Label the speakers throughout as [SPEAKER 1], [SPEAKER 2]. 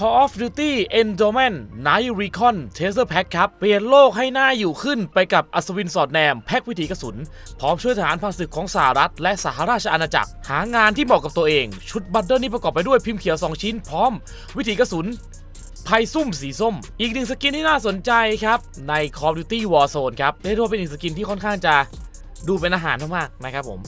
[SPEAKER 1] Call of Duty Endowment Night Recon Taser Pack ครับ เปลี่ยนโลกให้หน่าอยู่ขึ้นไปกับอัศวินสอดแนม แพ็กวิถีกระสุน พร้อมช่วยทหารผ่านศึกของสหรัฐ และสหราชอาณาจักร หางานที่เหมาะกับตัวเอง ชุดบัตเดิลนี้ประกอบไปด้วยพิมพ์เขียว 2 ชิ้น พร้อม วิถีกระสุนไพ่ซุ่มสีส้ม อีกหนึ่งสกินที่น่าสนใจครับ ใน Call of Duty Warzone ครับเรียกว่าเป็นอีกสกินที่ค่อนข้างจะดูเป็นอาหารมากๆนะครับผม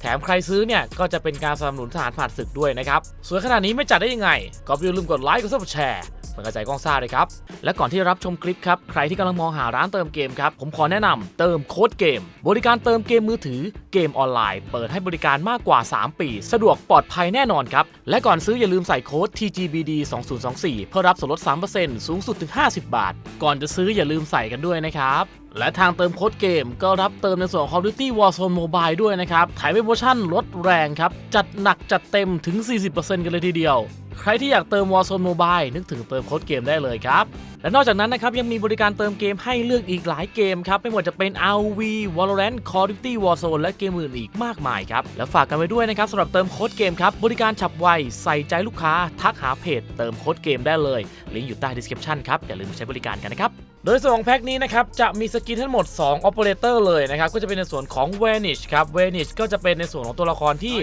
[SPEAKER 1] แถมใครซื้อเนี่ย ก็จะเป็นการสนับสนุนทหารผ่านศึกด้วยนะครับ สวยขนาดนี้ไม่จัดได้ยังไง ก็อย่าลืมกดไลค์กดซับสไครต์ เป็นกระจายกล้องซ่าเลยครับ และก่อนที่จะรับชมคลิปครับ ใครที่กำลังมองหาร้านเติมเกมครับ ผมขอแนะนำเติมโค้ดเกม บริการเติมเกมมือถือเกมออนไลน์ เปิดให้บริการมากกว่า 3 ปี สะดวกปลอดภัยแน่นอนครับ และก่อนซื้ออย่าลืมใส่โค้ด TGBD 2024เพื่อรับส่วนลด 3%สูงสุดถึง 50 บาท ก่อนจะซื้ออย่าลืมใส่กันด้วยนะครับและทางเติมโค้ดเกมก็รับเติมในส่วนของ Call of Duty Warzone Mobile ด้วยนะครับ ถ่ายโปรโมชั่นลดแรงครับ จัดหนักจัดเต็มถึง 40%กันเลยทีเดียว ใครที่อยากเติม Warzone Mobile นึกถึงเติมโค้ดเกมได้เลยครับและนอกจากนั้นนะครับยังมีบริการเติมเกมให้เลือกอีกหลายเกมครับไม่ว่าจะเป็น RV Valorant Call of Duty Warzone และเกมอื่นอีกมากมายครับและฝากกันไว้ด้วยนะครับสำหรับเติมโค้ดเกมครับบริการฉับไวใส่ใจลูกค้าทักหาเพจเติมโค้ดเกมได้เลยลิงก์อยู่ใต้ description ครับอย่าลืมใช้บริการกันนะครับโดยส่วนของแพ็คนี้นะครับจะมีสกินทั้งหมด 2 Operator เลยนะครับก็จะเป็นในส่วนของ Vanish ครับ Vanish ก็จะเป็นในส่วนของตัวละครที่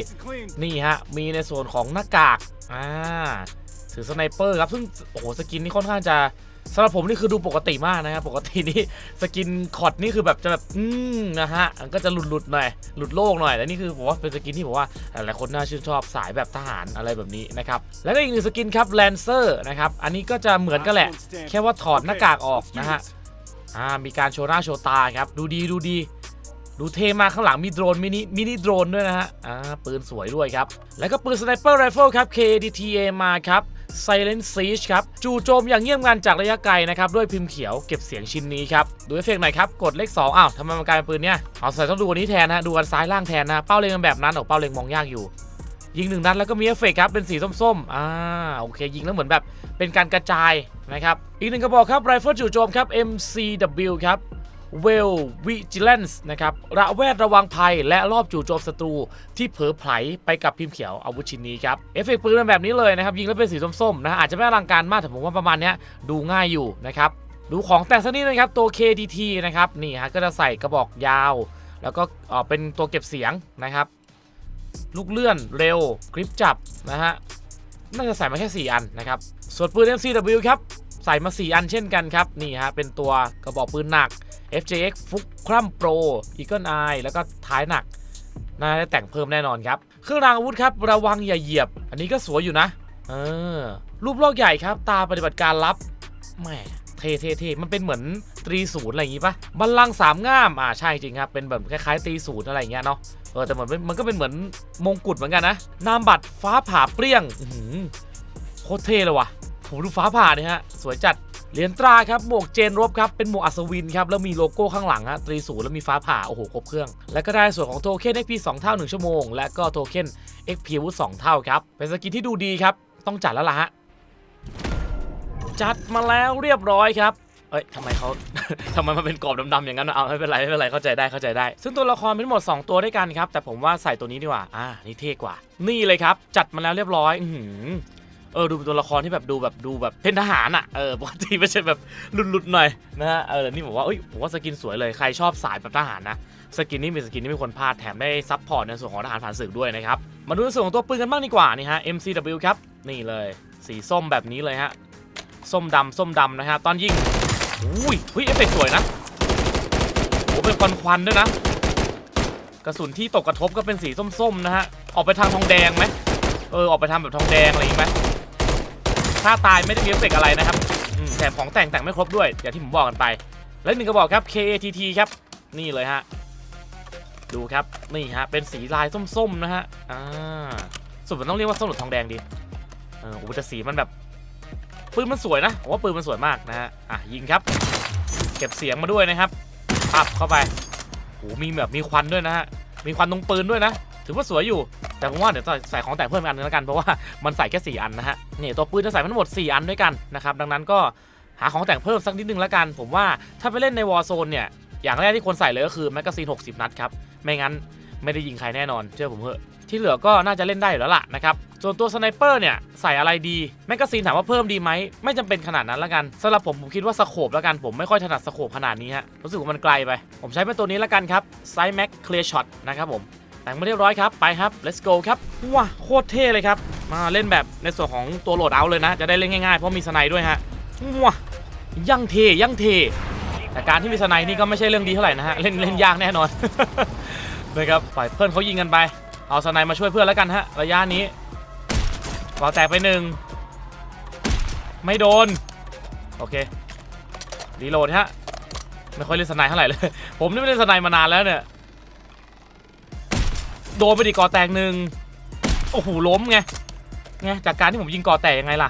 [SPEAKER 1] นี่ฮะมีในส่วนของหน้ากากอ่าถือสไนเปอร์ครับซึ่งโอ้โหสกินนี่ค่อนข้างจะ สำหรับผมนี่คือดูปกติมากนะครับปกตินี่สกินคอดนี่คือแบบจะแบบอืมนะฮะมันก็จะหลุดหลุดๆหน่อยหลุดโลกหน่อยแล้วนี่คือผมว่าเป็นสกินที่ผมว่าหลายคนน่าชื่นชอบสายแบบทหารอะไรแบบนี้นะครับแล้วก็อีกหนึ่งสกินครับ Lancer นะครับอันนี้ก็จะเหมือนกันแหละ แค่ว่าถอดหน้ากากออกนะฮะอ่ามีการโชว์หน้าโชว์ตาครับดูดีดูดีดูเท่มากข้างหลังมีโดรนมินิมินิโดรนด้วยนะฮะอ่าปืนสวยด้วยครับ แล้วก็ปืนสไนเปอร์ไรเฟิลครับ KDTA มาครับ Silent Siege ครับ จู่โจมอย่างเงียบงันจากระยะไกลนะครับ ด้วยพิมพ์เขียวเก็บเสียงชิ้นนี้ครับ ดูเอฟเฟกต์หน่อยครับ กดเลข 2 อ้าวทำไมมันกลายเป็นปืนเนี่ยเอาใส่ต้องดูอันนี้แทนนะฮะ ดูอันซ้ายล่างแทนนะเป้าเล็งแบบนั้นออกเป้าเล็งมองยากอยู่ ยิงหนึ่งนัดแล้วก็มีเอฟเฟกต์ครับ เป็นสีส้มๆอ่าโอเค ยิงแล้วเหมือนแบบเป็นการกระจายนะครับอีกหนึ่งกระบอกครับไรเฟิลจู่โจมครับ MCW ครับ Well Vigilance นะครับระแวดระวังภัยและรอบจู่โจมศัตรูที่เผลอไผลไปกับพิมพ์เขียวอาวุธชิ้นนี้ครับเอฟเฟกต์ปืนเป็นแบบนี้เลยนะครับ ยิงแล้วเป็นสีส้มๆนะฮะอาจจะไม่อลังการมากแต่ผมว่าประมาณเนี้ยดูง่ายอยู่นะครับดูของแต่งสักนิดนะครับตัว KDT นะครับนี่ฮะก็จะใส่กระบอกยาว แล้วก็เอ่อเป็นตัวเก็บเสียงนะครับ ลูกเลื่อนเร็วกริปจับนะฮะน่าจะใส่มาแค่ 4 อันนะครับส่วนปืน MCW ครับใส่มา 4 อันเช่นกันครับนี่ฮะเป็นตัวกระบอกปืนหนัก FJX ฟุกครัมโปร Eagle Eye แล้วก็ท้ายหนักน่าจะแต่งเพิ่มแน่นอนครับ เครื่องรางอาวุธครับ ระวังอย่าเหยียบ อันนี้ก็สวยอยู่นะเออรูปโลกใหญ่ครับ ตาปฏิบัติการลับแหมเท่เท่เท่มันเป็นเหมือนตรีศูนย์อะไรอย่างงี้ปะบัลลังสามง่าม อ่าใช่จริงครับ เป็นแบบคล้ายๆตรีศูนย์อะไรอย่างเงี้ยเนาะ เออแต่เหมือนมันก็เป็นเหมือนมงกุฎเหมือนกันนะ นามบัตรฟ้าผ่าเปรี้ยงโคตรเท่เลยว่ะผมดูฟ้าผ่าเนี่ยฮะ สวยจัด เหรียญตราครับหมวกเจนรบครับเป็นหมวกอัศวินครับแล้วมีโลโก้ข้างหลังฮะตรีศูนย์แล้วมีฟ้าผ่าโอ้โหครบเครื่อง แล้วก็ได้ส่วนของโทเค็น XP 2 เท่า 1 ชั่วโมง และก็โทเค็น XP อาวุธ2เท่าครับเป็นสกินที่ดูดีครับ ต้องจัดแล้วล่ะฮะจัดมาแล้วเรียบร้อยครับเอ้ยทำไมเขา ทำไมมันเป็นกรอบดำๆอย่างนั้นเอาไม่เป็นไรไม่เป็นไรเข้าใจได้เข้าใจได้ ซึ่งตัวละครมีทั้งหมด 2 ตัวด้วยกันครับ แต่ผมว่าใส่ตัวนี้ดีกว่า อ่านี่เท่กว่า นี่เลยครับ จัดมาแล้วเรียบร้อย อื เออดูเป็นตัวละครที่แบบดูแบบดูแบบเป็นทหารอะเออปกติไม่ใช่แบบหลุดๆหน่อยนะฮะเออนี่ผมว่าเอ้ยผมว่าสกินสวยเลยใครชอบสายแบบทหารนะสกินนี้เป็นสกินที่ไม่ควรพลาดแถมได้ซับพอร์ตในส่วนของทหารผ่านศึกด้วยนะครับมาดูในส่วนของตัวปืนกันบ้างดีกว่านี่ฮะ MCW ครับนี่เลยสีส้มแบบนี้เลยฮะส้มดำส้มดำนะฮะตอนยิงอุ้ยเฮ้ยเอฟเฟกต์สวยนะโอ้เป็นควันควันด้วยนะ กระสุนที่ตกกระทบก็เป็นสีส้มๆนะฮะออกไปทางทองแดงไหมเออออกไปทางแบบทองแดงอะไรอย่างงี้ไหม ถ้าตายไม่ได้มีเอฟเฟกต์อะไรนะครับอืมแถมของแต่งแต่งไม่ครบด้วยอย่างที่ผมบอกกันไป และอีกหนึ่งกระบอกครับ KATT ครับ นี่เลยฮะ ดูครับ นี่ฮะ เป็นสีลายส้มๆนะฮะ อ่าสุดมันต้องเรียกว่าส้มหรือทองแดงดี เออโอ้โหแต่สีมันแบบปืนมันสวยนะผมว่าปืนมันสวยมากนะฮะ อะยิงครับ เก็บเสียงมาด้วยนะครับปับเข้าไปโอ้มีแบบมีควันด้วยนะฮะ มีควันตรงปืนด้วยนะ ถือว่าสวยอยู่ แต่ผมว่าเดี๋ยวใส่ของแต่งเพิ่มอีกอันนึงแล้วกัน เพราะว่ามันใส่แค่ 4 อันนะฮะ นี่ตัวปืนจะใส่ทั้งหมด 4 อันด้วยกันนะครับ ดังนั้นก็หาของแต่งเพิ่มสักนิดนึงแล้วกัน ผมว่าถ้าไปเล่นในวอร์โซนเนี่ย อย่างแรกที่ควรใส่เลยก็คือแมกกาซีน 60 นัดครับ ไม่งั้นไม่ได้ยิงใครแน่นอน เชื่อผมเถอะ ที่เหลือก็น่าจะเล่นได้อยู่แล้วล่ะนะครับส่วนตัวสไนเปอร์เนี่ยใส่อะไรดีแมกกาซีนถามว่าเพิ่มดีไหมไม่จำเป็นขนาดนั้นละกันสำหรับผมผมคิดว่าสโคปละกันผมไม่ค่อยถนัดสโคปขนาดนี้ฮะรู้สึกว่ามันไกลไป ผมใช้เป็นตัวนี้ละกันครับไซแม็กเคลียร์ช็อตนะครับผม แต่งมาเรียบร้อยครับ ไปครับ let's go ครับ ว้าโคตรเท่เลยครับ มาเล่นแบบในส่วนของตัวโหลดเอาเลยนะ จะได้เล่นง่ายๆ เพราะมีสไนด้วยฮะ ว้ายังเทยังเท แต่การที่มีสไนนี่ก็ไม่ใช่เรื่องดีเท่าไหร่นะฮะ เล่นเล่นยากแน่นอนนะครับปล่อยเพื่อนเขายิงกันไป เอาสไนมาช่วยเพื่อนแล้วกันฮะ ระยะนี้ก่อแตกไปหนึ่ง ไม่โดน โอเค รีโหลดฮะ ไม่ค่อยเล่นสไนเท่าไหร่เลย ผมนี่ไม่เล่นสไนมานานแล้วเนี่ย โดนไปดิก่อแตกหนึ่งโอ้โหล้มไงไงจากการที่ผมยิงก่อแตกยังไงล่ะ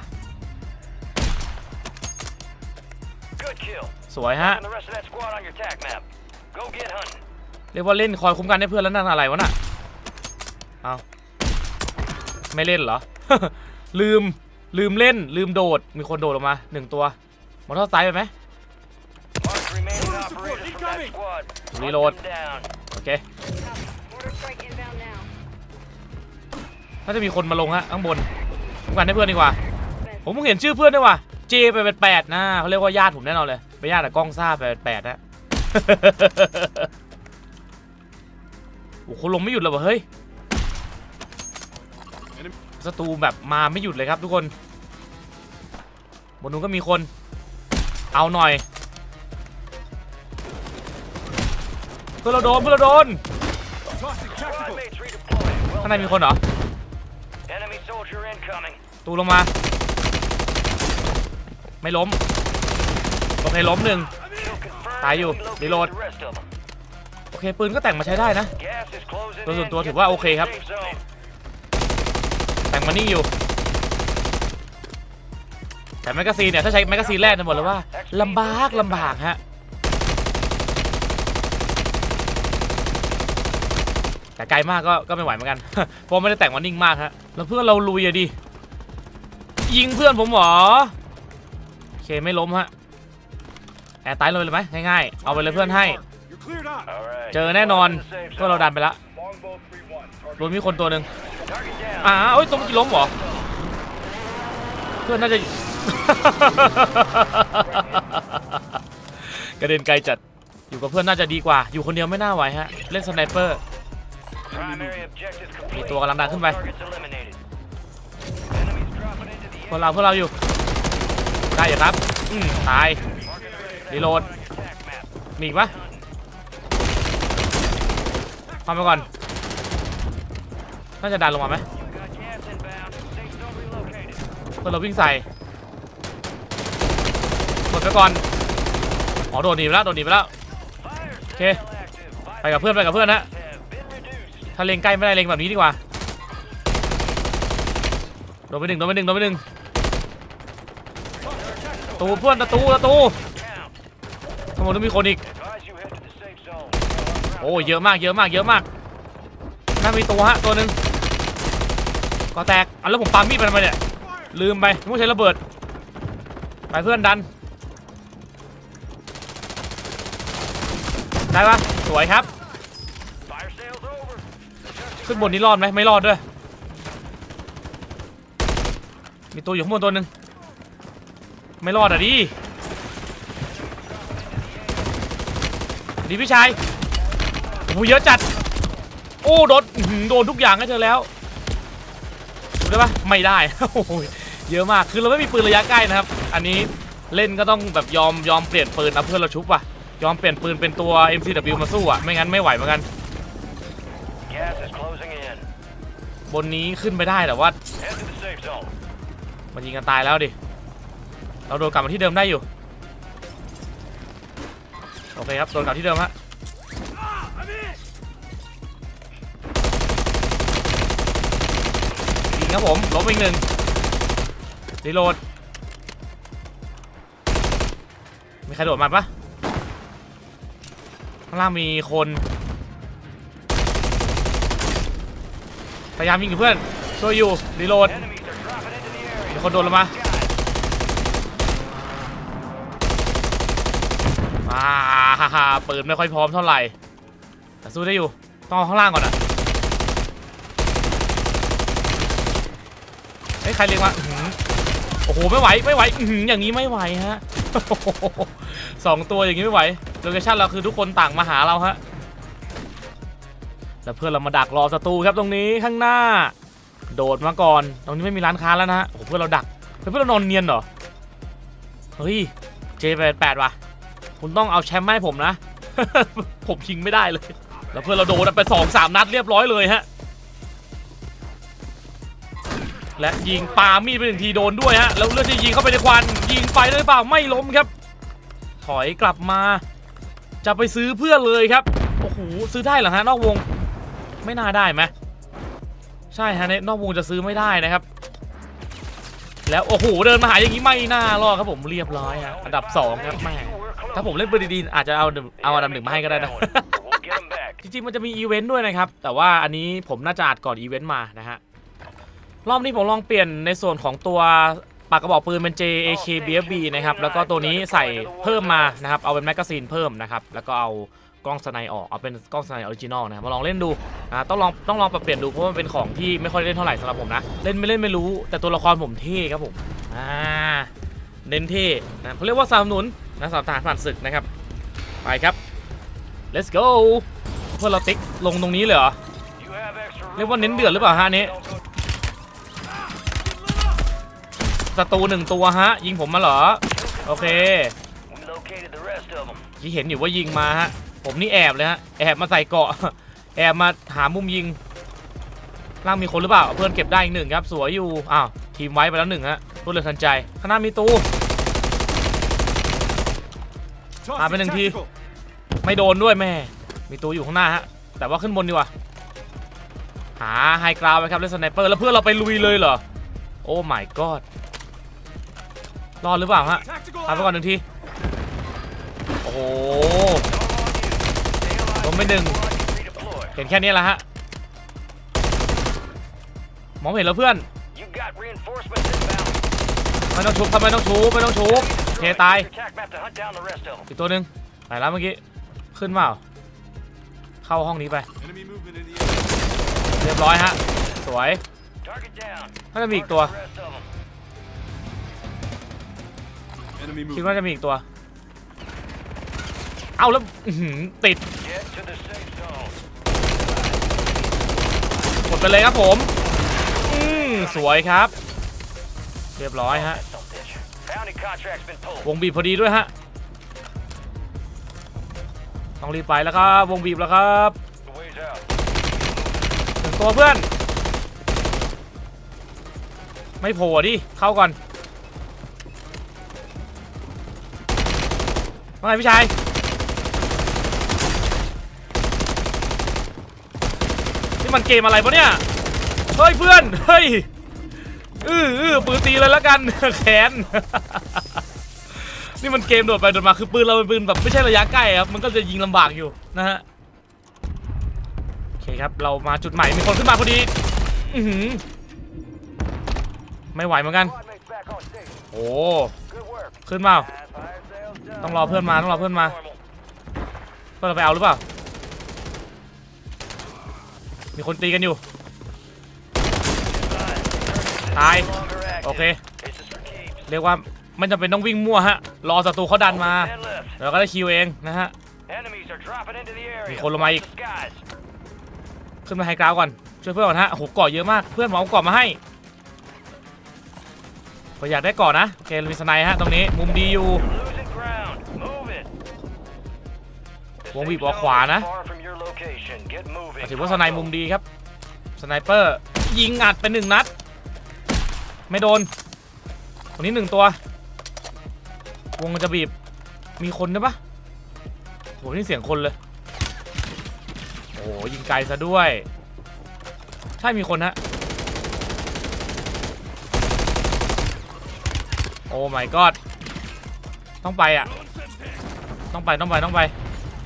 [SPEAKER 2] Good kill.
[SPEAKER 1] สวยฮะ
[SPEAKER 2] And the rest of that squad on your tac map. Go get hunting.
[SPEAKER 1] เรียกว่าเล่นคอยคุ้มกันให้เพื่อนแล้วนั่นอะไรวะน่ะเอาไม่เล่นเหรอ ลืมลืมเล่นลืมโดดมีคนโดดลงมาหนึ่งตัวมอเตอร์ไซค์ไปไหม
[SPEAKER 2] Mark the remaining operators from that squad. Hunt
[SPEAKER 1] Reload.
[SPEAKER 2] them down.
[SPEAKER 1] โอเค น่าจะมีคนมาลงฮะข้างบนคุ้มกันให้เพื่อนดีกว่า ผมเพิ่งเห็นชื่อเพื่อนด้วยว่ะเจไปเป็นแปดนะเขาเรียกว่าญาติผมแน่นอนเลยเป็นญาติกับกล้องซ่าไปเป็นแปดนะโอ้โหคนลงไม่หยุดเลยว่ะเฮ้ยศัตรูแบบมาไม่หยุดเลยครับทุกคนบนนู้นก็มีคน เอาหน่อยเพื่อเราโดนเพื่อเราโดนข้างในมีคนเหรอ ตูลงมา ไม่ล้มโอเคล้มหนึ่ง
[SPEAKER 2] Kill confirmed.
[SPEAKER 1] Tayo,
[SPEAKER 2] We located
[SPEAKER 1] reload.
[SPEAKER 2] the rest of them.
[SPEAKER 1] โอเคปืนก็แต่งมาใช้ได้นะ
[SPEAKER 2] Gas is closing
[SPEAKER 1] โดยส่วนตัวถือว่าโอเคครับ แต่งมานิ่อยู่ แต่แมกกาซีนเนี่ย ถ้าใช้แมกกาซีนแรกเนี่ยบอกเลยว่าลำบากลำบากฮะ แต่ไกลมากก็ก็ไม่ไหวเหมือนกันเพราะไม่ได้แต่งมานิ่งมากฮะแล้วเพื่อนเราลุยอะดิ ยิงเพื่อนผมเหรอโอเคไม่ล้มฮะแอร์ไตายเลยเลยไหมง่ายๆเอาไปเลยเพื่อนให้ เจอแน่นอน
[SPEAKER 2] Go to the safe
[SPEAKER 1] เพื่อนเราดันไปละ
[SPEAKER 3] Longbow 3-1.
[SPEAKER 1] รวมมีคนตัวหนึ่งอ่าเอ้ยตรงเมื่อกี้ล้มเหรอเพื่อนน่าจะกระเด็นไกลจัดอยู่กับเพื่อนน่าจะดีกว่า อยู่คนเดียวไม่น่าไหวฮะ เล่นสไนเปอร์มีตัวกำลังดันขึ้นไป พวกเราพวกเราอยู่ ได้อยู่ครับ อืมตายรีโหลดมีอีกปะพาไปก่อน น่าจะดันลงมาไหมเพื่อนเราวิ่งใส่กดไปก่อน อ๋อโดดหนีไปแล้วโดดหนีไปแล้ว
[SPEAKER 2] Fire
[SPEAKER 1] Okay.
[SPEAKER 2] sale active.
[SPEAKER 1] ไปกับเพื่อนไปกับเพื่อนนะถ้าเล็งใกล้ไม่ได้เล็งแบบนี้ดีกว่า โดนไปหนึ่งโดนไปหนึ่งโดนไปหนึ่ง ประตูเพื่อนประตูประตูข้างบนต้องมีคนอีก โอ้เยอะมากเยอะมากเยอะมากน่ามีตัวฮะตัวหนึ่งก็แตกอะแล้วผมปามีดไปทำไมเนี่ยลืมไปต้องใช้ระเบิดไปเพื่อนดันได้ปะสวยครับ ขึ้นบนนี้รอดไหมไม่รอดด้วย มีตัวอยู่ข้างบนตัวหนึ่ง ไม่รอดอะดิดีพี่ชายโอ้โหเยอะจัด โอ้โดนโดนทุกอย่างให้เธอแล้วดูได้ปะไม่ได้โอ้โหเยอะมากคือเราไม่มีปืนระยะใกล้นะครับ อันนี้เล่นก็ต้องแบบยอมยอมเปลี่ยนปืนเอาเพื่อนเราชุบว่ะยอมเปลี่ยนปืนเป็นตัว MCW มาสู้อะไม่งั้นไม่ไหวเหมือนกัน บนนี้ขึ้นไปได้แต่ว่ามันยิงกันตายแล้วดิ เราโดนกลับมาที่เดิมได้อยู่ โอเคครับ โดนกลับที่เดิมฮะยิงครับผมล้มอีกหนึ่งรีโหลด มีใครโดดมาปะข้างล่างมีคน พยายามยิงกับเพื่อน ช่วยอยู่รีโหลดมีคนโดนลงมา
[SPEAKER 2] Got it.
[SPEAKER 1] อ่าฮ่าฮ่าปืนไม่ค่อยพร้อมเท่าไหร่ แต่สู้ได้อยู่ ต้องเอาข้างล่างก่อนอะเฮ้ยใครเรียกมาอื้อหือโอ้โหไม่ไหวไม่ไหวอื้อหืออย่างนี้ไม่ไหวฮะ สองตัวอย่างนี้ไม่ไหวโลเคชั่นเราคือทุกคนต่างมาหาเราฮะแล้วเพื่อนเรามาดักรอศัตรูครับตรงนี้ข้างหน้า โดดมาก่อน ตรงนี้ไม่มีร้านค้าแล้วนะฮะโอ้โหเพื่อนเราดักเฮ้ยเพื่อนเรานอนเนียนเหรอเฮ้ยเจแปดแปดว่ะ คุณต้องเอาแชมป์ให้ผมนะ ผมยิงไม่ได้เลย แล้วเพื่อนเราโดนไปสองสามนัดเรียบร้อยเลยฮะ และยิงปามีดไปหนึ่งทีโดนด้วยฮะ แล้วเลือดจะยิงเข้าไปในควัน ยิงไปหรือเปล่าไม่ล้มครับ ถอยกลับมา จะไปซื้อเพื่อนเลยครับ โอ้โหซื้อได้เหรอฮะนอกวง ไม่น่าได้ไหมใช่ฮะในนอกวงจะซื้อไม่ได้นะครับแล้ว โอ้โห เดินมาหาอย่างนี้ไม่น่ารอดครับผมเรียบร้อยฮะอันดับสองครับแม่ ถ้าผมเล่นปืนดีๆอาจจะเอาเอาอันดับหนึ่งมาให้ก็ได้นะ
[SPEAKER 2] We'll get 'em back.
[SPEAKER 1] จริงๆมันจะมีอีเวนต์ด้วยนะครับ แต่ว่าอันนี้ผมน่าจะอัดก่อนอีเวนต์มานะฮะ รอบนี้ผมลองเปลี่ยนในส่วนของตัวปากกระบอกปืนเป็น JAK BFB นะครับ แล้วก็ตัวนี้ใส่เพิ่มมานะครับ เอาเป็นแมกกาซีนเพิ่มนะครับ แล้วก็เอากล้องสไนออก เอาเป็นกล้องสไนออริจินอลนะครับ มาลองเล่นดูนะต้องลองต้องลองปรับเปลี่ยนดูเพราะมันเป็นของที่ไม่ค่อยเล่นเท่าไหร่สำหรับผมนะ เล่นไม่เล่นไม่รู้ แต่ตัวละครผมเท่ครับผม อ่า เน้นเท่นะเขาเรียกว่าสนับสนุนนะสำหรับทหารผ่านศึกนะครับ ไปครับ let's go เพื่อนเราติ๊กลงตรงนี้เลยเหรอ เรียกว่าเน้นเดือดหรือเปล่าฮะนี้ศัตรูหนึ่งตัวฮะ ยิงผมมาเหรอ โอเคที่เห็นอยู่ว่ายิงมาฮะ ผมนี่แอบเลยฮะ แอบมาใส่เกาะ แอบมาหามุมยิง ล่างมีคนหรือเปล่า เพื่อนเก็บได้อีกหนึ่งครับ สวยอยู่ อ้าว ทีมไว้ไปแล้วหนึ่งฮะรวดเร็วทันใจ ข้างหน้ามีตู
[SPEAKER 3] Tossing
[SPEAKER 1] Ah, bên đằng kia.
[SPEAKER 3] tactical.
[SPEAKER 1] ไม่โดนด้วยแม่ มีตัวอยู่ข้างหน้าฮะ แต่ว่าขึ้นบนดีกว่า หาไฮกราวไปครับเล่นสไนเปอร์ แล้วเพื่อนเราไปลุยเลยเหรอ โอ้ my god รอดหรือเปล่าฮะ
[SPEAKER 3] Tactical
[SPEAKER 1] เอาไป
[SPEAKER 3] out.
[SPEAKER 1] ก่อนหนึ่งที โอ้โห
[SPEAKER 2] Dog on you. Stay alive.
[SPEAKER 1] ล้มไปหนึ่ง
[SPEAKER 2] Squad can redeploy.
[SPEAKER 1] เห็นแค่นี้แหละฮะ มองไม่เห็นแล้วเพื่อน
[SPEAKER 2] You got reinforcements inbound.
[SPEAKER 1] ไม่ต้องชุบครับไม่ต้องชุบไม่ต้องชุบโอ เคตาย อีกตัวหนึ่งไหนแล้วเมื่อกี้ ขึ้นเปล่า เข้าห้องนี้ไป เรียบร้อยฮะ สวยน่าจะมีอีกตัว คิดว่าจะมีอีกตัว เอ้าแล้วติดหมดไปเลยครับผม อืมสวยครับ เรียบร้อยฮะ วงบีบพอดีด้วยฮะ ต้องรีบไปแล้วครับ วงบีบแล้วครับ
[SPEAKER 2] Ways out.
[SPEAKER 1] ถึงตัวเพื่อน ไม่โผล่ดิ เข้าก่อนว่าไงพี่ชายนี่มันเกมอะไรปะเนี่ย เฮ้ยเพื่อน เฮ้ย อื้ออื้อปืนตีเลยแล้วกัน แขน นี่มันเกมโดดไปโดดมาคือปืนเราเป็นปืนแบบไม่ใช่ระยะใกล้ครับ มันก็จะยิงลำบากอยู่นะฮะ โอเคครับ เรามาจุดใหม่ มีคนขึ้นมาพอดี อือหือ ไม่ไหวเหมือนกัน โอ้ขึ้นมา ต้องรอเพื่อนมาต้องรอเพื่อนมา เพื่อนเราไปเอาหรือเปล่า มีคนตีกันอยู่ ตาย
[SPEAKER 2] Longer active.
[SPEAKER 1] โอเค
[SPEAKER 2] This is for keeps.
[SPEAKER 1] เรียกว่าไม่จำเป็นต้องวิ่งมั่วฮะ รอศัตรูเขาดันมา
[SPEAKER 2] Ten left.
[SPEAKER 1] เราก็ได้คิวเองนะฮะ
[SPEAKER 2] Enemies are dropping into the area.
[SPEAKER 1] มีคนลงมาอีก
[SPEAKER 2] Watch the skies.
[SPEAKER 1] ขึ้นมาไฮกราวก่อน ช่วยเพื่อนก่อนฮะโอ้โหเกาะเยอะมาก เพื่อนผมเอาเกาะมาให้ผมอยากได้เกาะนะ โอเคเรามีสไนด์ฮะตรงนี้ มุมดีอยู่
[SPEAKER 2] Losing ground. Move it. The
[SPEAKER 1] วงบีบ
[SPEAKER 2] safe
[SPEAKER 1] ออกขวา
[SPEAKER 2] zone is
[SPEAKER 1] นะ
[SPEAKER 2] far from your location. Get moving.
[SPEAKER 1] ถือว่าสไนด์มุมดีครับ สไนเปอร์ยิงอัดเป็นหนึ่งนัด ไม่โดนตรงนี้หนึ่งตัว วงจะบีบ มีคนด้วยปะโหนี่เสียงคนเลย โอ้ยิงไกลซะด้วย ใช่มีคนฮะ โอ้ my god ต้องไปอะ ต้องไปต้องไปต้องไป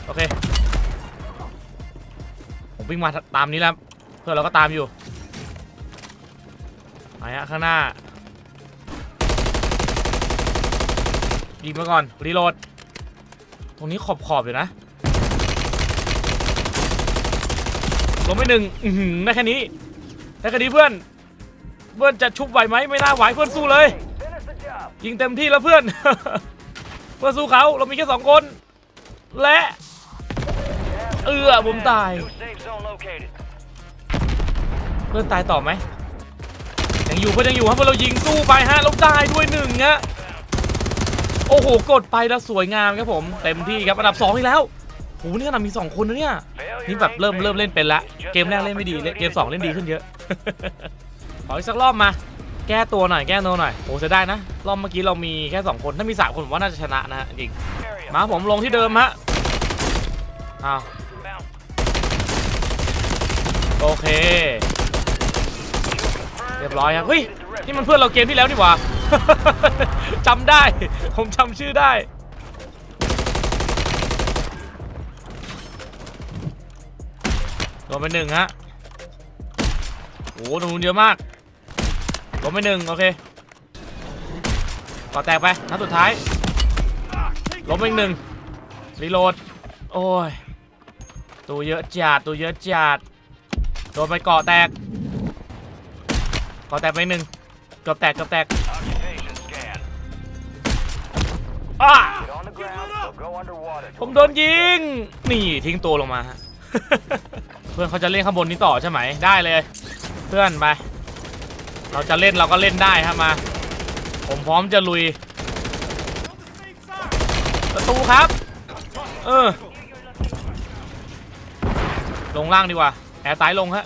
[SPEAKER 1] โอเค ผมวิ่งมาตามนี้แล้ว เพื่อนเราก็ตามอยู่ ไปฮะข้างหน้ายิงมาก่อน รีโหลด ตรงนี้ขอบขอบๆอยู่นะลงไปหนึ่งอืได้แค่นี้ได้แค่นี้เพื่อน เพื่อนจะชุบไหวไหมไม่น่าไหวเพื่อนสู้เลย ยิงเต็มที่แล้วเพื่อน เพื่อนสู้เขาเรามีแค่สองคน และ เออผมตาย เพื่อนตายต่อไหม ยังอยู่เพื่อนยังอยู่ครับเพื่อนเรายิงสู้ไปฮะเราได้ด้วยหนึ่งฮะโอ้โหกดไปแล้วสวยงามครับผม เต็มที่ครับอันดับสองอีกแล้วโหนี่ขนาดมีสองคนนะเนี่ยนี่แบบเริ่มเริ่มเล่นเป็นละเกมแรกเล่นไม่ดีเล่นเกมสองเล่นดีขึ้นเยอะขออีกสักรอบมาแก้ตัวหน่อยแก้ตัวหน่อยโอ้จะได้นะ รอบเมื่อกี้เรามีแค่สองคน ถ้ามีสามคนผมว่าน่าจะชนะนะฮะจริงมาผมลงที่เดิมฮะอ้าวโอเค เรียบร้อยครับเฮ้ยนี่มันเพื่อนเราเกมที่แล้วนี่หว่า จำได้ ผมจำชื่อได้โดนไปหนึ่งฮะโอ้โหตรงนู้นเยอะมากโดนไปหนึ่งโอเคต่อแตกไปนัดสุดท้ายล้มไปอีกหนึ่งรีโหลด โอ้ย ตัวเยอะจัดตัวเยอะจัดโดนไปเกาะแตก เกาะแตกไปหนึ่งเกือบแตกเกือบแตก
[SPEAKER 2] Occupation scan.
[SPEAKER 1] อ้า
[SPEAKER 2] Get on the ground. They'll go underwater.
[SPEAKER 1] ผมโดนยิง นี่ทิ้งตัวลงมาฮะ เพื่อนเขาจะเล่นข้างบนนี้ต่อใช่ไหม ได้เลย เพื่อนไป เราจะเล่นเราก็เล่นได้ครับมา ผมพร้อมจะลุย ประตูครับ เออ ลงล่างดีกว่า แอร์ตายลงฮะ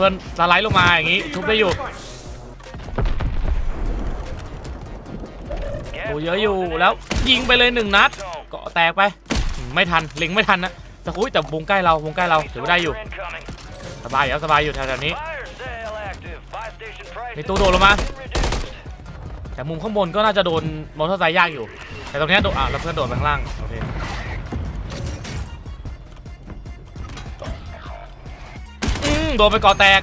[SPEAKER 1] พื่อนสไลด์ลงมาอย่างงี้ทุบได้อยู่โอ้เยอะอยู่แล้วยิงไปเลยหนึ่งนัดเกาะแตกไปไม่ทันเล็งไม่ทันนะแต่อุ้ยแต่วงใกล้เราวงใกล้เราถือว่าได้อยู่ สบายอยู่สบายอยู่แถวๆนี้มีตู้โดดลงมาแต่มุมข้างบนก็น่าจะโดนมอเตอร์ไซค์ยากอยู่ แต่ตรงนี้โดดอะแล้วเพื่อนโดดไปข้างล่าง โดนไปกาะแตก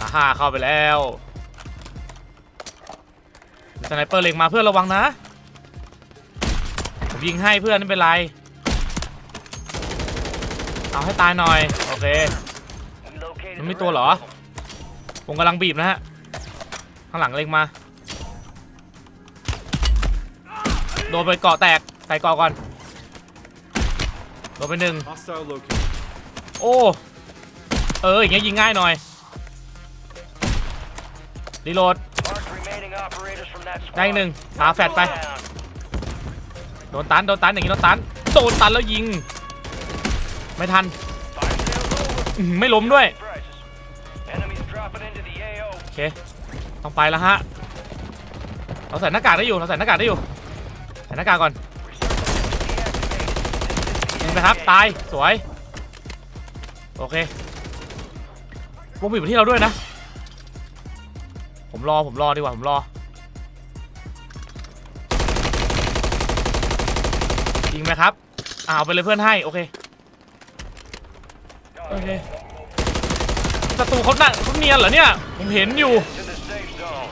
[SPEAKER 1] อ่าฮ่าเข้าไปแล้วสไนเปอร์เล็งมาเพื่อนระวังนะผมยิงให้เพื่อนไม่เป็นไร เอาให้ตายหน่อย โอเค มัน
[SPEAKER 2] the
[SPEAKER 1] มีตัวเหรอ ผมกำลังบีบนะฮะ ข้างหลังเล็งมา โดนไปเกาะแตกใส่เกาะก่อน โดนไปหนึ่งโอ้ เอออย่างเงี้ยยิงง่ายหน่อยรีโหลดได้หนึ่งปาแฟดไปโดนตันโดนตันอย่างงี้โดนตันโดนตันแล้วยิง ไม่ทันไม่ล้มด้วยโอเคต้องไปแล้วฮะเราใส่หน้ากากได้อยู่เราใส่หน้ากากได้อยู่ใส่หน้ากากก่อนยิงไปครับตายสวยโอเค วงบีบมาที่เราด้วยนะ ผมรอผมรอดีกว่าผมรอยิงไหมครับอ่าเอาไปเลยเพื่อนให้โอเคโอเคศัตรูเขาหนักเขาเนียนเหรอเนี่ยผมเห็นอยู่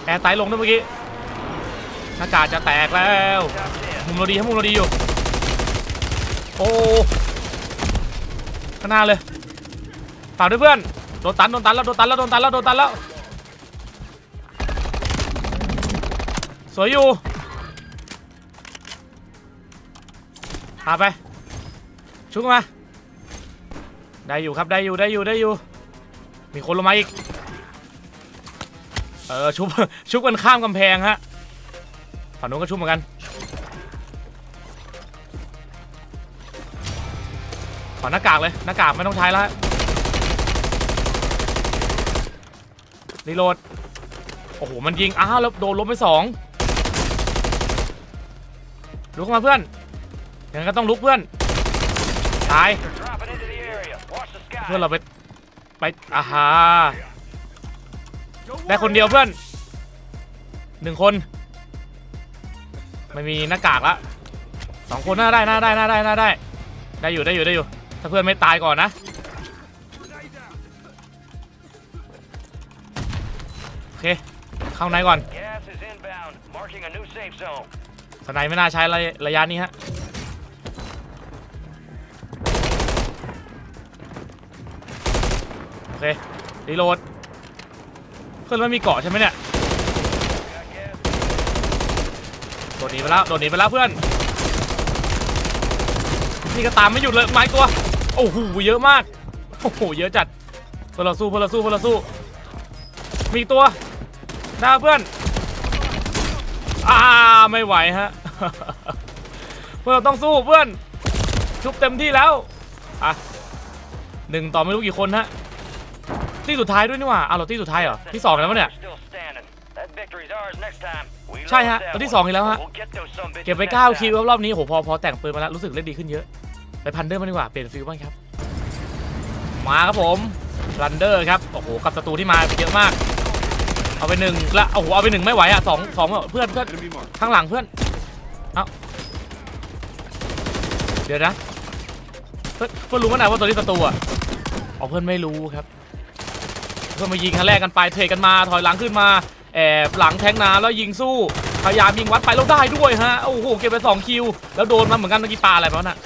[SPEAKER 1] แอร์ไตลงด้วยเมื่อกี้หน้ากากจะแตกแล้วมุมเราดีครับมุมเราดีอยู่โอ้ข้างหน้าเลยฝากด้วยเพื่อน โดนตันโดนตันแล้วโดนตันแล้วโดนตันแล้วโดนตันแล้วสวยอยู่พาไปชุกมาได้อยู่ครับได้อยู่ได้อยู่ได้อยู่ มีคนลงมาอีกเออชุบชุบกันข้ามกำแพงฮะฝั่งนู้นก็ชุบเหมือนกันขอหน้ากากเลยหน้ากากไม่ต้องใช้แล้วฮะ รีโหลด โอ้โห มันยิง อ้าวแล้วโดนล้มไปสองลุกขึ้นมาเพื่อนยังก็ต้องลุกเพื่อน ตาย เพื่อนเราไป ไปอาฮาได้คนเดียวเพื่อนหนึ่งคน ไม่มีหน้ากากละสองคนน่าได้น่าได้น่าได้น่าได้ ได้อยู่ได้อยู่ได้อยู่ ถ้าเพื่อนไม่ตายก่อนนะ เข้าในก่อนสไนไม่น่าใช้ระระยะนี้ฮะ โอเค รีโหลด เพื่อนมันมีเกาะใช่ไหมเนี่ยโดดหนีไปแล้ว โดดหนีไปแล้วเพื่อน นี่ก็ตามไม่หยุดเลยไม้ตัว โอ้โห เยอะมาก โอ้โห เยอะจัดพอนเราสู้พอนเราสู้พอนเราสู้ มีตัว หน้าเพื่อนอ่าไม่ไหวฮะ เพื่อนเราต้องสู้เพื่อน ชุบเต็มที่แล้ว อะหนึ่งต่อไม่รู้กี่คนฮะที่สุดท้ายด้วยนี่หว่าอ้าวเราที่สุดท้ายเหรอ ที่สองแล้วเนี่ย ใช่ฮะตัวที่สองอีกแล้วฮะ เก็บไป
[SPEAKER 2] next time.
[SPEAKER 1] 9คิวครับรอบนี้โหพอพอแต่งปืนมาแล้วรู้สึกเล่นดีขึ้นเยอะ ไปพันเดอร์มางดีกว่าเปลี่ยนฟิลบ้างครับ มาครับผมรันเดอร์ครับ โอ้โห กับศัตรูที่มาเยอะมาก เอาไปหนึ่งละโอ้โหเอาไปหนึ่งไม่ไหวอะสองสองเพื่อนเพื่อน
[SPEAKER 3] Enemy mark.
[SPEAKER 1] ข้างหลังเพื่อนเอ้าเดี๋ยวนะเพื่อนเพื่อนรู้มั้ยนะว่าตัวนี้ศัตรูอะอ๋อเพื่อนไม่รู้ครับ เพื่อนมายิงครั้งแรกกันไปเทรดกันมาถอยหลังขึ้นมาแอบหลังแทงน้ำแล้วยิงสู้พยายามยิงวัดไปแล้วได้ด้วยฮะโอ้โหเก็บไปสองคิว แล้วโดนมาเหมือนกันเมื่อกี้ปลาอะไรมาน่ะ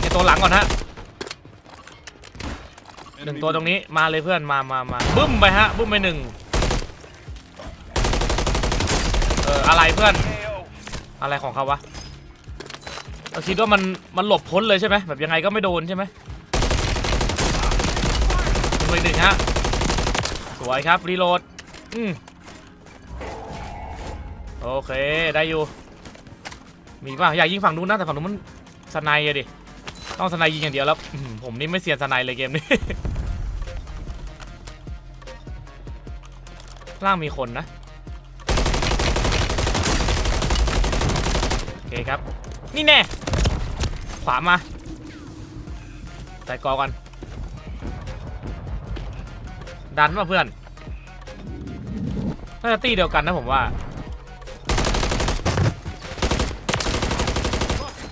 [SPEAKER 1] ไอตัวหลังก่อนฮะ หนึ่งตัวตรงนี้มาเลยเพื่อนมามามาบึ้มไปฮะบึ้มไปหนึ่งเอออะไรเพื่อน อะไรของเขาวะเราคิดว่ามันมันหลบพ้นเลยใช่ไหมแบบยังไงก็ไม่โดนใช่ไหมบึ้มไปหนึ่งฮะสวยครับรีโหลดอืมโอเคได้อยู่ มีป่ะอยากยิงฝั่งนู้นนะแต่ฝั่งนู้นมันสไนด์อะดิต้องสไนด์ยิงอย่างเดียวแล้ว ผมนี่ไม่เสียนสไนด์เลยเกมนี้ ล่างมีคนนะ โอเคครับ นี่แน่ ขวามา ใส่กอกัน ดันมาเพื่อน น่าจะตีเดียวกันนะผมว่า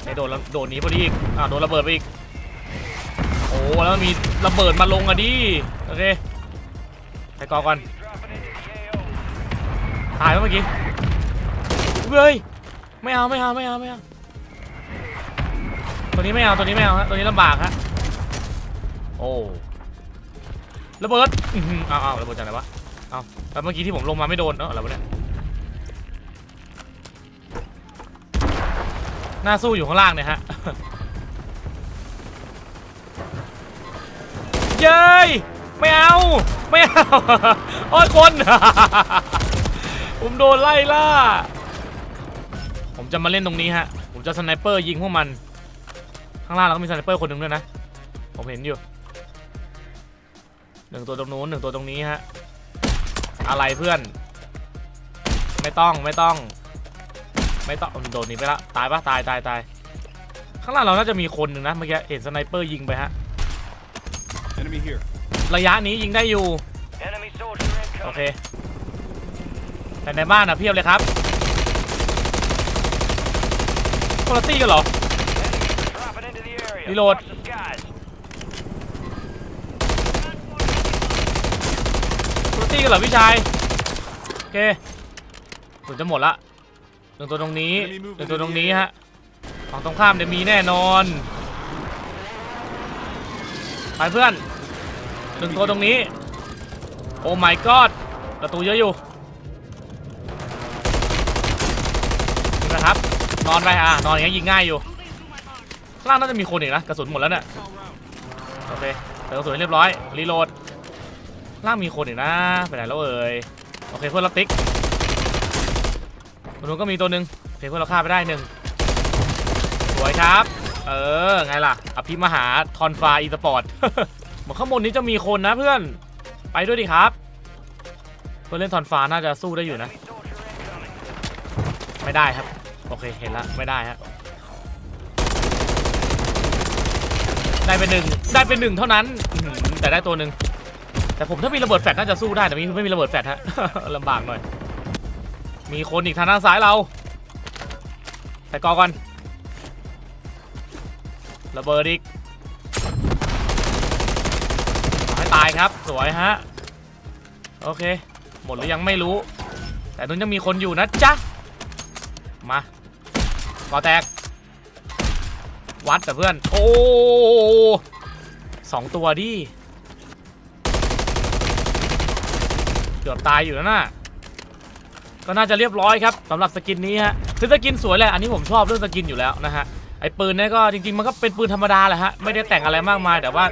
[SPEAKER 1] ไอโดนแล้วโดนหนี้พอดีอีก อ่าโดนระเบิดไปอีก โอ้แล้วมีระเบิดมาลงอะดิ โอเคใส่กอกัน ตายแล้วเมื่อกี้เฮ้ยไม่เอาไม่เอาไม่เอาไม่เอาตัวนี้ไม่เอาตัวนี้ไม่เอาฮะตัวนี้ลำบากฮะโอ้ระเบิดอื้อหือเอาเอาระเบิดจากไหนวะเอาแต่เมื่อกี้ที่ผมลงมาไม่โดนเอออะไรวะเนี่ยน้าสู้อยู่ข้างล่างเนี่ยฮะเย้ยไม่เอา ไม่เอา โอ้ยคน ผมโดนไล่ล่า ผมจะมาเล่นตรงนี้ฮะ ผมจะสไนเปอร์ยิงพวกมัน ข้างล่างเราก็มีสไนเปอร์คนหนึ่งด้วยนะ ผมเห็นอยู่หนึ่งตัวตรงนู้นหนึ่งตัวตรงนี้ฮะ อะไรเพื่อน ไม่ต้องไม่ต้อง ไม่ต้องโดนหนีไปละตายปะตายตายตายข้างล่างเราน่าจะมีคนหนึ่งนะเมื่อกี้เห็นสไนเปอร์ยิงไปฮะ
[SPEAKER 3] Enemy here.
[SPEAKER 1] ระยะนี้ยิงได้อยู่
[SPEAKER 2] Enemy soldier
[SPEAKER 1] โอ
[SPEAKER 2] incoming.
[SPEAKER 1] เค แต่ในบ้านอะเพียบเลยครับคนละตี้กันเหรอ
[SPEAKER 2] Enemy dropping into the area.
[SPEAKER 1] Reload.
[SPEAKER 2] Watch the skies.
[SPEAKER 1] คนละตี้กันเหรอพี่ชาย โอเคถึงจะหมดละหนึ่งตัวตรงนี้หนึ่งตัวตรงนี้ฮะฝั่งตรงข้ามเดี๋ยวมีแน่นอน ไปเพื่อนหนึ่งตัวตรงนี้ โอ้ my god ประตูเยอะอยู่ นอนไปอะนอนอย่างเงี้ยยิงง่ายอยู่ข้างล่างน่าจะมีคนอีกนะกระสุนหมดแล้วเนี่ยโอเคเติมกระสุนให้เรียบร้อยรีโหลดล่างมีคนอีกนะไปไหนแล้วเอ่ยโอเคเพื่อนเราติ๊กตรงนู้นก็มีตัวหนึ่งโอเคเพื่อนเราฆ่าไปได้หนึ่งสวยครับ เออไงล่ะอภิมหาทอนฟ้าอีสปอร์ตเหมือนข้างบนนี้จะมีคนนะเพื่อนไปด้วยดิครับ เพื่อนเล่นทอนฟ้าน่าจะสู้ได้อยู่นะ ไม่ได้ครับ โอเคเห็นละไม่ได้ฮะได้เป็นหนึ่งได้เป็นหนึ่งเท่านั้นอื้อหือแต่ได้ตัวหนึ่งแต่ผมถ้ามีระเบิดแฟลชน่าจะสู้ได้แต่มีไม่มีระเบิดแฟลชฮะ ลำบากหน่อย มีคนอีกทางด้านซ้ายเราใส่กอก่อนระเบิดอีกให้ตายครับสวยฮะโอเค หมดหรือยังไม่รู้ แต่นู้นยังมีคนอยู่นะจ๊ะมา ก่อแตก วัดแต่เพื่อน โอ้สองตัวดิ เกือบตายอยู่แล้วน่ะก็น่าจะเรียบร้อยครับสำหรับสกินนี้ฮะคือสกินสวยแหละ อันนี้ผมชอบเรื่องสกินอยู่แล้วนะฮะ ไอ้ปืนเนี่ยก็จริงๆ มันก็เป็นปืนธรรมดาแหละฮะ ไม่ได้แต่งอะไรมากมายแต่ว่า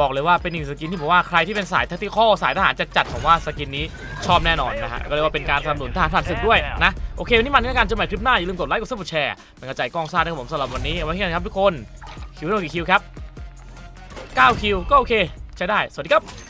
[SPEAKER 1] บอกเลยว่าเป็นหนึ่งสกินที่ผมว่าใครที่เป็นสายทัติคอลสายทหารจัดๆผมว่าสกินนี้ชอบแน่นอนนะฮะก็เรียกว่าเป็นการสนับสนุนทหารผ่านศึกด้วยนะโอเควันนี้มันในการจะใหม่คลิปหน้าอย่าลืมกดไลค์กดซับกดแชร์เป็นกำลังใจกล้องซ่าด้วยผมสำหรับวันนี้เอาไว้ที่นี่ครับทุกคนคิวเท่ากี่คิวครับ9คิวก็โอเคใช้ได้สวัสดีครับ